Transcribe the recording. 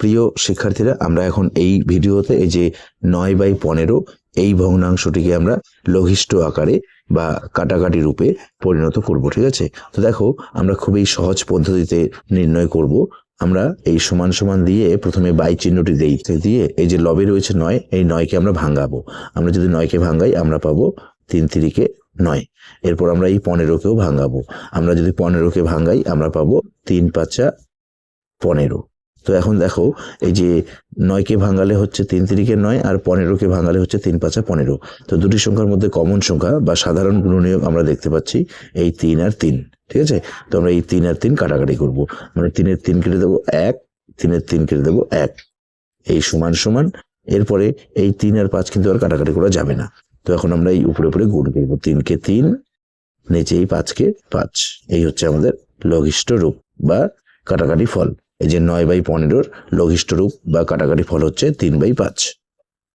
প্রিয় শিক্ষার্থীরা, আমরা এখন এই ভিডিওতে এই যে নয় বাই পনেরো, এই ভগ্নাংশটিকে আমরা লঘিষ্ঠ আকারে বা কাটাকাটি রূপে পরিণত করব, ঠিক আছে? তো দেখো, আমরা খুবই সহজ পদ্ধতিতে নির্ণয় করব। আমরা এই সমান সমান দিয়ে প্রথমে বাই চিহ্নটি দেই, দিয়ে এই যে লবে রয়েছে নয়, এই নয়কে আমরা ভাঙাবো। আমরা যদি নয়কে ভাঙাই, আমরা পাবো তিন তিরিকে নয়। এরপর আমরা এই পনেরোকেও ভাঙাবো। আমরা যদি পনেরোকে ভাঙাই, আমরা পাবো তিন পাঁচা পনেরো। তো এখন দেখো, এই যে নয়কে ভাঙালে হচ্ছে তিন তিরিকে নয় আর পনেরোকে ভাঙালে হচ্ছে তিন পাঁচা পনেরো। তো দুটি সংখ্যার মধ্যে কমন সংখ্যা বা সাধারণ গুণনীয়ক আমরা দেখতে পাচ্ছি এই তিন আর তিন, ঠিক আছে? তো আমরা এই তিন আর তিন কাটাকাটি করব। মানে তিনের তিন কেটে দেবো এক, তিনের তিন কেটে দেবো এক। এই সমান সমান, এরপরে এই তিন আর পাঁচ কিন্তু আর কাটাকাটি করা যাবে না। তো এখন আমরা এই উপরে উপরে গুণ করব। তিনকে তিন নিচে এই পাঁচকে পাঁচ। এই হচ্ছে আমাদের লঘিষ্ঠ রূপ বা কাটাকাটি ফল। এই যে নয় বাই পনেরোর লঘিষ্ঠ রূপ বা কাটাকাটি ফল হচ্ছে তিন বাই পাঁচ।